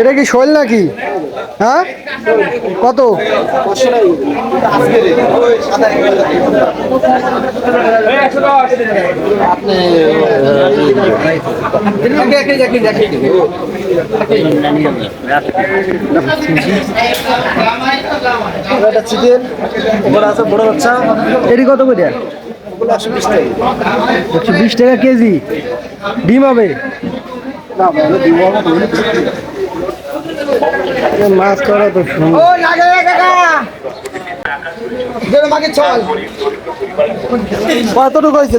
এটা কি শৈল নাকি? হ্যাঁ? কত? চিকেন ওপরে আছে বড় বাচ্চা এটি কত করে? একশো বিশ টাকা কেজি। ডিম হবে? মাছ করা তো কতটুকু হয়েছে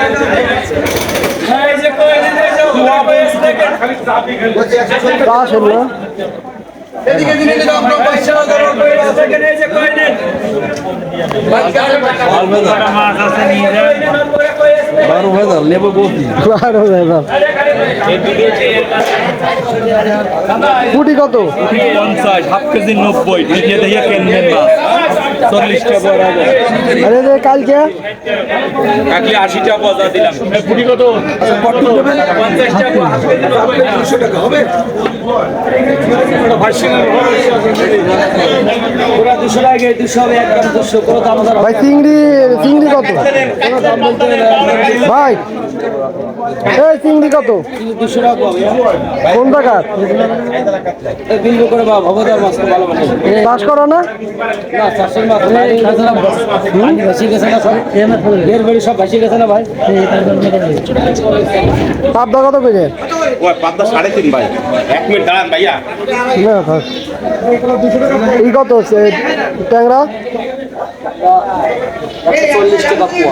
কাশ হলো বারো হাজার নেব বলছি বারো হাজার কুটি কত পঞ্চাশ, হাফ কেজি নব্বই দেখিয়ে দেখিয়ে কেনবেন না চল্লিশটা বড় আরে রে কালকে? আশিটা দিলাম। কত? পঞ্চাশটা ওরা দুশো টাকা হবে? ভাই চিংড়ি চিংড়ি কত? ভাই এই চিংড়ি কত? দুশো টাকা কোন এই বিন্দু করে বা ভগদার মাছ ভালো চাষ করো না? না চারশোর মাছ পাবদা কত ওই পাবদা সাড়ে তিন ভাই। এক মিনিট দাঁড়ান ভাইয়া। এই কত হচ্ছে? ট্যাংরা? চল্লিশ টাকা পোয়া